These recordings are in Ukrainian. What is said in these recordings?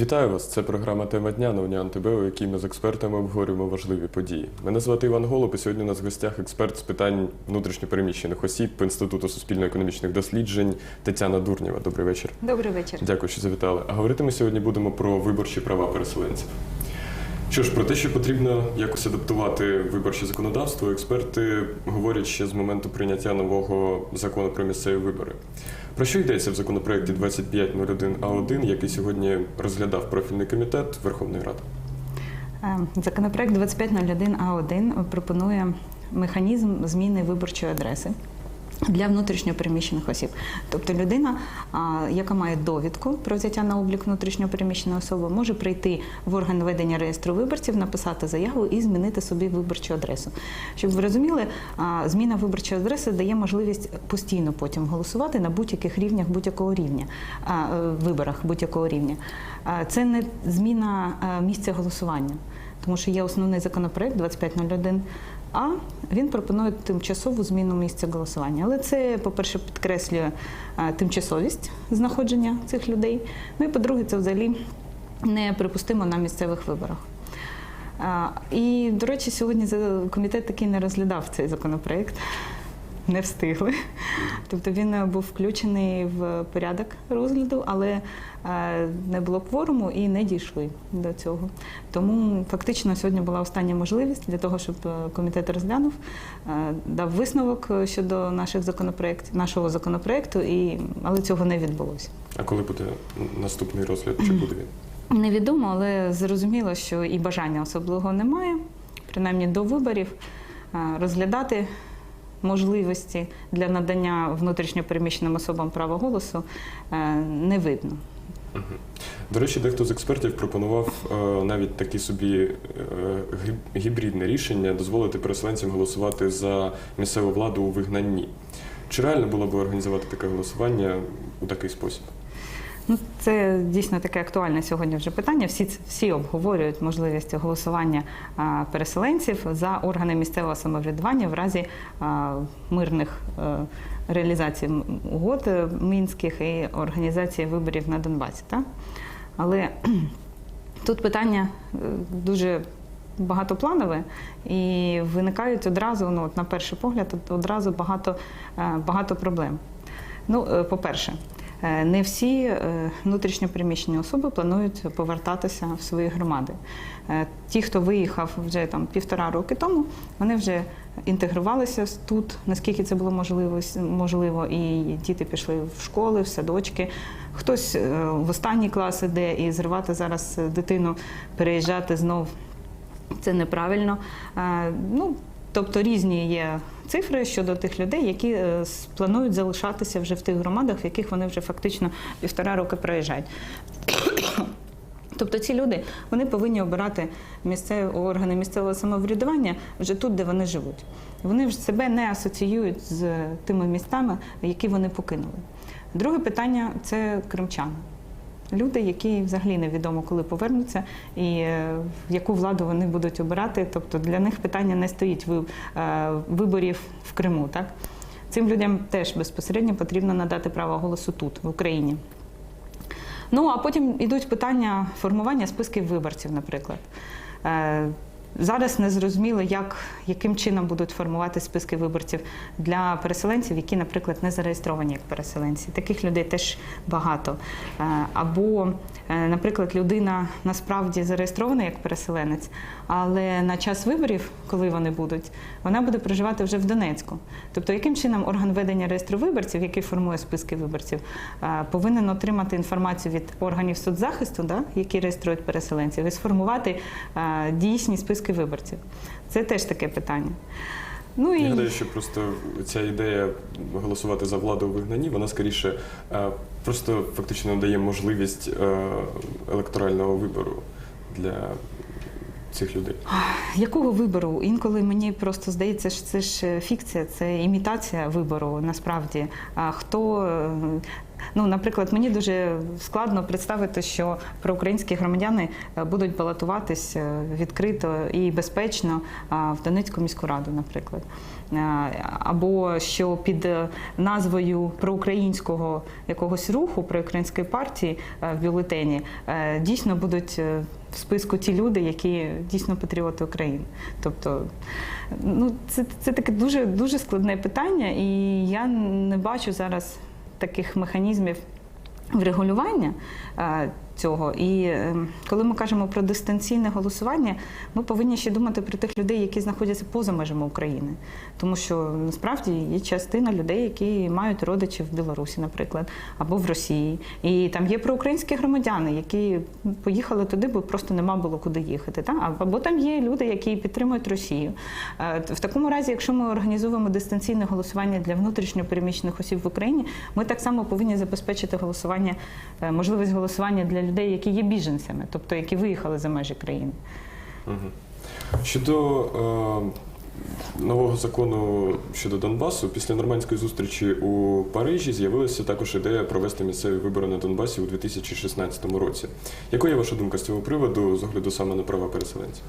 Вітаю вас! Це програма Тема дня на Уніан ТБ, у якій ми з експертами обговорюємо важливі події. Мене звати Іван Голуб, і сьогодні у нас в гостях експерт з питань внутрішньопереміщених осіб Інституту суспільно-економічних досліджень Тетяна Дурнєва. Добрий вечір. Добрий вечір. Дякую, що завітали. А говорити ми сьогодні будемо про виборчі права переселенців. Що ж, про те, що потрібно якось адаптувати виборче законодавство, експерти говорять ще з моменту прийняття нового закону про місцеві вибори. Про що йдеться в законопроекті 2501А1, який сьогодні розглядав профільний комітет Верховної Ради? Е, Законопроект 2501А1 пропонує механізм зміни виборчої адреси. Для внутрішньопереміщених осіб, тобто людина, яка має довідку про взяття на облік внутрішньопереміщеної особи, може прийти в орган ведення реєстру виборців, написати заяву і змінити собі виборчу адресу. Щоб ви розуміли, зміна виборчої адреси дає можливість постійно потім голосувати на будь-яких рівнях будь-якого рівня, е, виборах будь-якого рівня. Це не зміна е, місця голосування, тому що є основний законопроект 2501. А він пропонує тимчасову зміну місця голосування. Але це, по-перше, підкреслює е, тимчасовість знаходження цих людей. Ну і по-друге, це взагалі неприпустимо на місцевих виборах. І, до речі, сьогодні комітет таки не розглядав цей законопроект. Не встигли. Тобто він е, був включений в порядок розгляду, але е, не було кворуму і не дійшли до цього. Тому фактично сьогодні була остання можливість для того, щоб е, комітет розглянув, дав висновок щодо наших законопроєктів, нашого законопроекту, і але цього не відбулося. А коли буде наступний розгляд? Чи буде він? Невідомо, але зрозуміло, що і бажання особливого немає, принаймні до виборів розглядати можливості для надання внутрішньопереміщеним особам права голосу е, не видно. До речі, дехто з експертів пропонував е, навіть такі собі е, гібридне рішення дозволити переселенцям голосувати за місцеву владу у вигнанні. Чи реально було б організувати таке голосування у такий спосіб? Ну, це дійсно таке актуальне сьогодні вже питання. Всі всі обговорюють можливість голосування переселенців за органи місцевого самоврядування в разі мирних е, реалізацій угод е, мінських і організації виборів на Донбасі. Так? Але тут питання е, дуже багатопланове і виникають одразу, ну от на перший погляд, одразу багато, багато проблем. Ну, по-перше, не всі е, внутрішньопереміщені особи планують повертатися в свої громади. Е, Ті, хто виїхав вже там півтора роки тому, вони вже інтегрувалися тут, наскільки це було можливо, можливо, і діти пішли в школи, в садочки. Хтось е, в останні класи іде і зривати зараз е, дитину, переїжджати знов це неправильно. Е, Ну, тобто різні є цифри щодо тих людей, які е, планують залишатися вже в тих громадах, в яких вони вже фактично півтора роки проїжджають. Тобто ці люди вони повинні обирати місцеві органи місцевого самоврядування вже тут, де вони живуть. Вони ж себе не асоціюють з тими містами, які вони покинули. Друге питання це кримчани. Люди, які взагалі невідомо коли повернуться, і е, яку владу вони будуть обирати. Тобто для них питання не стоїть е, виборів в Криму. Так цим людям теж безпосередньо потрібно надати право голосу тут, в Україні. Ну а потім йдуть питання формування списків виборців, наприклад. Зараз не зрозуміло, як, яким чином будуть формувати списки виборців для переселенців, які, наприклад, не зареєстровані як переселенці. Таких людей теж багато. Е, Або, е, наприклад, людина насправді зареєстрована як переселенець, але на час виборів, коли вони будуть, вона буде проживати вже в Донецьку. Тобто, яким чином орган ведення реєстру виборців, який формує списки виборців, е, повинен отримати інформацію від органів соцзахисту, да, які реєструють переселенців, і сформувати дійсні списки виборців. Це теж таке питання. Ну Я і гадаю, що просто ця ідея голосувати за владу у вигнанні, вона скоріше е, просто фактично дає можливість е, електорального вибору для цих людей. Якого вибору? Інколи мені просто здається, що це ж фікція, це імітація вибору насправді. А хто е, Ну, наприклад, мені дуже складно представити, що проукраїнські громадяни е, будуть балотуватись е, відкрито і безпечно в Донецьку міську раду, наприклад. Е, Або що під е, назвою проукраїнського якогось руху, проукраїнської партії е, в бюлетені е, дійсно будуть е, в списку ті люди, які дійсно патріоти України. Тобто, ну це, це таке дуже дуже складне питання, і я не бачу зараз таких механізмів врегулювання е, цього. І е, коли ми кажемо про дистанційне голосування, ми повинні ще думати про тих людей, які знаходяться поза межами України. Тому що насправді є частина людей, які мають родичів в Білорусі, наприклад, або в Росії. І там є проукраїнські громадяни, які поїхали туди, бо просто нема було куди їхати. Та? Або там є люди, які підтримують Росію. Е, В такому разі, якщо ми організуємо дистанційне голосування для внутрішньо переміщених осіб в Україні, ми так само повинні забезпечити голосування, е, можливість голосування для людей, які є біженцями, тобто які виїхали за межі країни. Щодо е, нового закону щодо Донбасу, після нормандської зустрічі у Парижі з'явилася також ідея провести місцеві вибори на Донбасі у 2016 році. Якою ваша думка з цього приводу з огляду саме на права переселенців?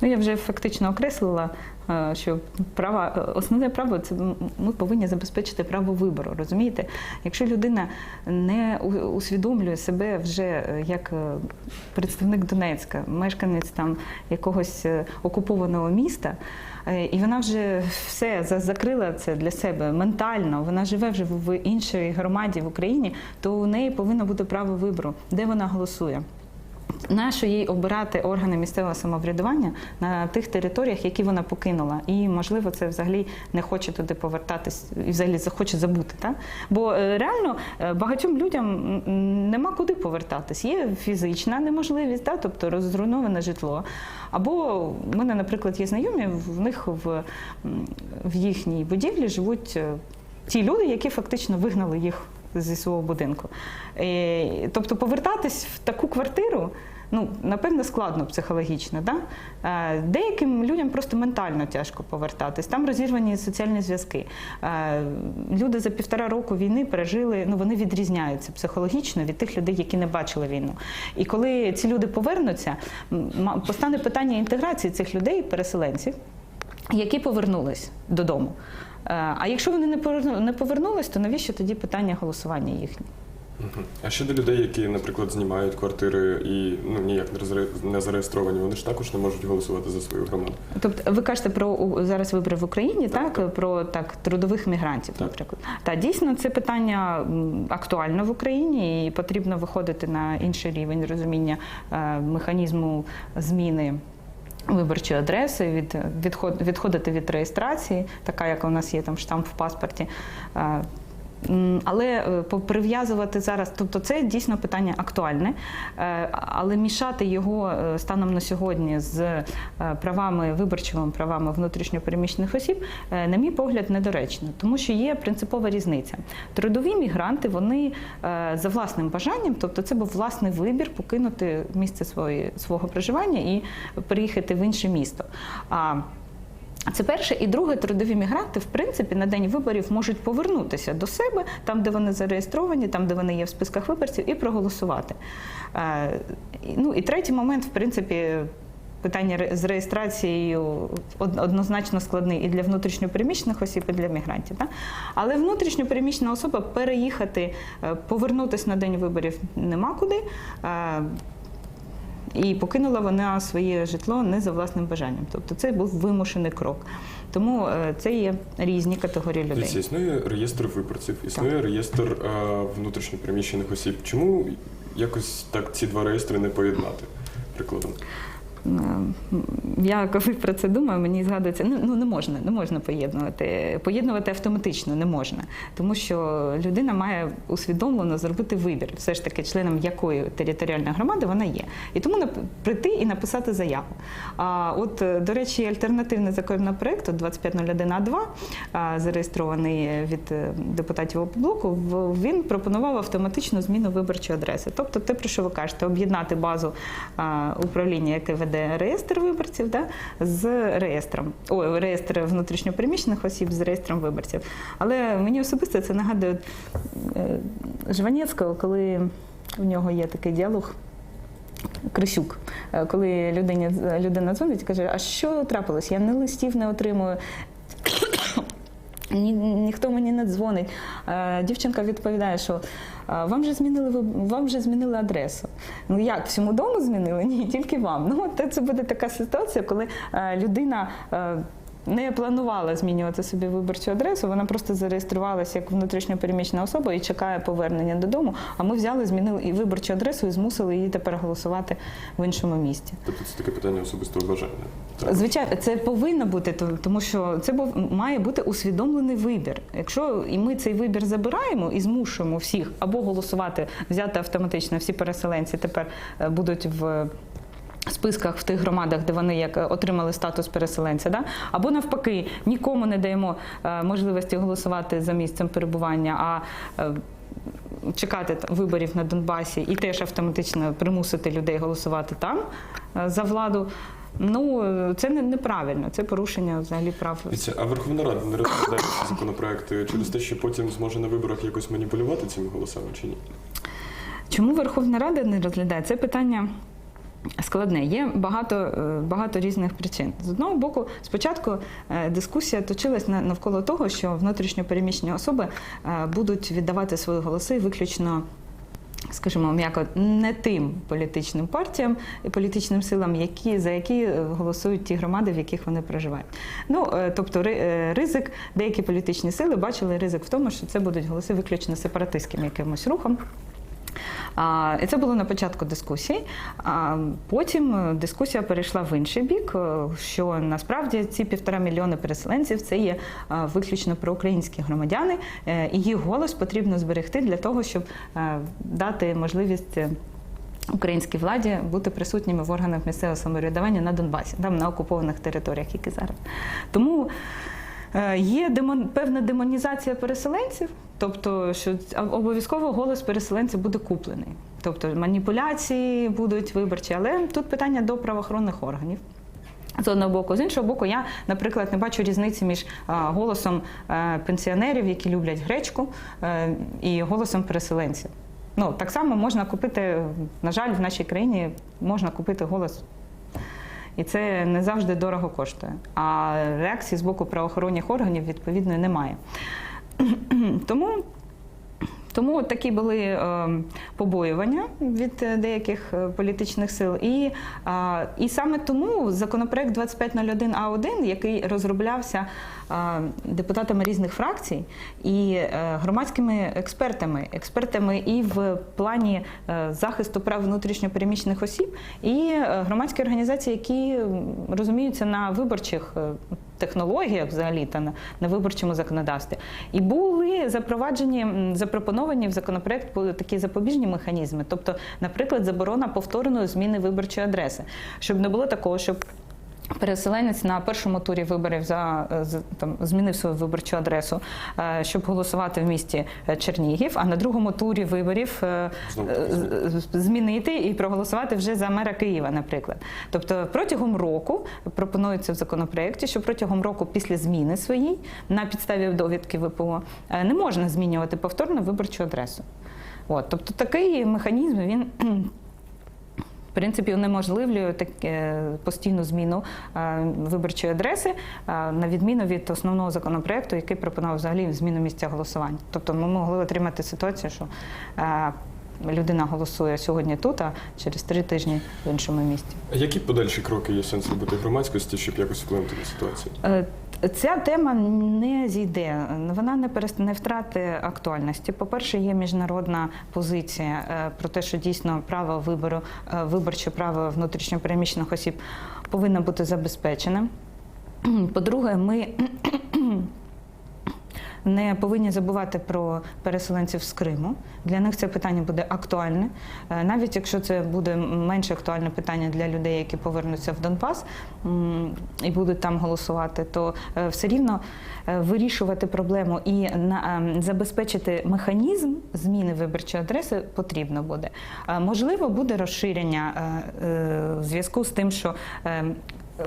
Ну, я вже фактично окреслила, е, що права, е, основне право це ми повинні забезпечити право вибору. Розумієте? Якщо людина не усвідомлює себе вже е, як представник Донецька, мешканець там якогось окупованого міста. І вона вже все закрила це для себе ментально. Вона живе вже в іншій громаді в Україні, то у неї повинно бути право вибору, де вона голосує. Нащо їй обирати органи місцевого самоврядування на тих територіях, які вона покинула, і можливо це взагалі не хоче туди повертатись і взагалі захоче забути. Так? Бо е, реально е, багатьом людям нема куди повертатись. Є фізична неможливість, так? тобто розруйноване житло. Або в мене, наприклад, є знайомі, в них в, в їхній будівлі живуть е, ті люди, які фактично вигнали їх зі свого будинку. Е, Тобто повертатись в таку квартиру. Ну, напевно, складно психологічно. Да? Е, Деяким людям просто ментально тяжко повертатись. Там розірвані соціальні зв'язки. Е, Люди за півтора року війни пережили, ну вони відрізняються психологічно від тих людей, які не бачили війну. І коли ці люди повернуться, постане питання інтеграції цих людей, переселенців, які повернулись додому. Е, А якщо вони не поверну- не повернулись, то навіщо тоді питання голосування їхнє? А щодо людей, які, наприклад, знімають квартири і ну ніяк не зареєстровані, вони ж також не можуть голосувати за свою громаду. Тобто, ви кажете про зараз вибори в Україні, так, Так, про так трудових мігрантів, Так. наприклад. Та дійсно це питання актуально в Україні, і потрібно виходити на інший рівень розуміння е, механізму зміни. Виборчої адреси, від, відход, відходити від реєстрації, така як у нас є там штамп в паспорті. Але е, прив'язувати зараз, тобто це дійсно питання актуальне, е, але мішати його е, станом на сьогодні з правами виборчими правами внутрішньопереміщених осіб, на мій погляд, недоречно, тому що є принципова різниця. Трудові мігранти вони за власним бажанням, тобто це був власний вибір покинути місце свого проживання і переїхати в інше місто. А це перше. І друге, трудові мігранти, в принципі, на день виборів можуть повернутися до себе, там, де вони зареєстровані, там, де вони є в списках виборців, і проголосувати. Е, Ну і третій момент, в принципі. Питання з реєстрацією однозначно складний і для внутрішньопереміщених осіб, і для мігрантів. Так? Але внутрішньопереміщена особа переїхати, е, повернутися на день виборів нема куди. І покинула вона своє житло не за власним бажанням. Тобто це був вимушений крок. Тому е, це є різні категорії Дивіться, Це існує реєстр виборців, існує реєстр е, внутрішньопереміщених осіб. Чому якось так ці два реєстри не поєднати? Прикладом. Е, Я коли про це думаю, мені згадується, ну, ну не можна, не можна поєднувати. Поєднувати автоматично не можна, тому що людина має усвідомлено зробити вибір, все ж таки, членом якої територіальної громади вона є. І тому прийти і написати заяву. А от, е, до речі, альтернативний законопроект от 2501А2, зареєстрований від е, депутатів ОПБЛОКу, він пропонував автоматичну зміну виборчої адреси. Тобто, те, про що ви кажете, об'єднати базу управління, яке веде реєстр виборців, да, з реєстром. Ой, реєстр внутрішньопереміщених осіб з реєстром виборців. Але мені особисто це нагадує е, Жванецького, коли у нього є такий діалог. Крисюк, Е, коли людині, людина дзвонить і каже, а що трапилось? Я ні листів не отримую. Ні, ніхто мені не дзвонить. Е, Дівчинка відповідає, що «А, вам же змінили вам же змінили адресу. Ну як всьому дому змінили? Ні, тільки вам. Ну от це буде така ситуація, коли е, людина. Не планувала змінювати собі виборчу адресу, вона просто зареєструвалася як внутрішньопереміщена особа і чекає повернення додому. А ми взяли, змінили і виборчу адресу і змусили її тепер голосувати в іншому місті. Тобто це таке питання особистого бажання. Так. Звичайно, це повинно бути, то- тому що це був має бути усвідомлений вибір. Якщо і ми цей вибір забираємо і змушуємо всіх або голосувати, взяти автоматично всі переселенці тепер е, будуть в. Списках в тих громадах, де вони як е, отримали статус переселенця, да? або навпаки, нікому не даємо е, можливості голосувати за місцем перебування, а е, чекати виборів на Донбасі і теж автоматично примусити людей голосувати там е, за владу. Ну це не неправильно, це порушення взагалі прав. А Верховна Рада не розглядає ці законопроекти через те, що потім зможе на виборах якось маніпулювати цими голосами чи ні? Чому Верховна Рада не розглядає це питання? Складне, є багато, е, багато різних причин. З одного боку, спочатку е, дискусія точилась на- навколо того, що внутрішньо переміщені особи е, будуть віддавати свої голоси виключно. Скажімо, м'яко не тим політичним партіям і політичним силам, які за які голосують ті громади, в яких вони проживають. Ну тобто, ри- ризик, деякі політичні сили бачили ризик в тому, що це будуть голоси виключно сепаратистським якимось рухом. І це було на початку дискусії. Потім е, дискусія перейшла в інший бік, е, що насправді ці півтора мільйони переселенців це є е, виключно проукраїнські громадяни, і їх голос потрібно зберегти для того, щоб дати можливість. Українській владі бути присутніми в органах місцевого самоврядування на Донбасі, там на окупованих територіях, які зараз. Тому Є демон, певна демонізація переселенців, тобто, що обов'язково голос переселенців буде куплений. Тобто маніпуляції будуть виборчі, але тут питання до правоохоронних органів. З одного боку, з іншого боку, я, наприклад, не бачу різниці між голосом е, пенсіонерів, які люблять гречку, е, і голосом переселенців. Ну так само можна купити, на жаль, в нашій країні можна купити голос і це не завжди дорого коштує. А реакції з боку правоохоронних органів відповідно немає. Тому. Тому от такі були е, побоювання від е, деяких е, політичних сил. І, е, і саме тому законопроект 2501А1, який розроблявся е, депутатами різних фракцій і е, громадськими експертами, експертами і в плані е, захисту прав внутрішньопереміщених осіб, і е, громадські організації, які розуміються на виборчих технологіях взагалі та на, на виборчому законодавстві. І були запроваджені, запропоновані в законопроект такі запобіжні механізми, тобто, наприклад, заборона повторної зміни виборчої адреси, щоб не було такого, щоб Переселенець на першому турі виборів за е, там змінив свою виборчу адресу, е, щоб голосувати в місті е, Чернігів, а на другому турі виборів змінити і проголосувати вже за мера Києва, наприклад. Тобто протягом року пропонується в законопроекті, що протягом року після зміни своїй на підставі довідки ВПО не можна змінювати повторно виборчу адресу. От, тобто такий механізм він принципі унеможливлює таке постійну зміну е, виборчої адреси, е, на відміну від основного законопроекту, який пропонував взагалі зміну місця голосування. Тобто ми могли отримати ситуацію, що е, людина голосує сьогодні тут, а через три тижні в іншому місті. А які подальші кроки є сенс робити громадськості, щоб якось вплинути на ситуацію? Ця тема не зійде, вона не перест- не втрати актуальності. По-перше, є міжнародна позиція е, про те, що дійсно право вибору, е, виборче право внутрішньопереміщених осіб повинно бути забезпечене. По-друге, ми не повинні забувати про переселенців з Криму. Для них це питання буде актуальне, Е, навіть якщо це буде менш актуальне питання для людей, які повернуться в Донбас і будуть там голосувати, то е, все рівно е, вирішувати проблему і ем, забезпечити механізм зміни виборчої адреси потрібно буде. Можливо, буде розширення в зв'язку з тим, що.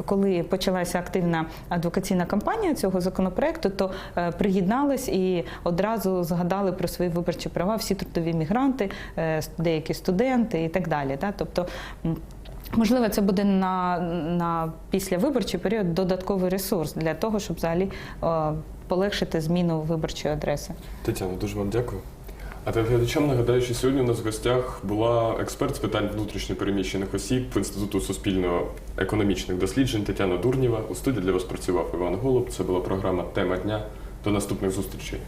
Коли почалася активна адвокаційна кампанія цього законопроекту, то е, приєднались і одразу згадали про свої виборчі права всі трудові мігранти, е, деякі студенти і так далі. Тобто, Можливо, це буде на, на післявиборчий період додатковий ресурс для того, щоб взагалі е, полегшити зміну виборчої адреси. Тетяно, дуже вам дякую. А телеглядачам нагадаю, що сьогодні у нас в гостях була експерт з питань внутрішньопереміщених осіб Інституту суспільно-економічних досліджень Тетяна Дурнєва. У студії для вас працював Іван Голуб. Це була програма Тема дня. До наступних зустрічей.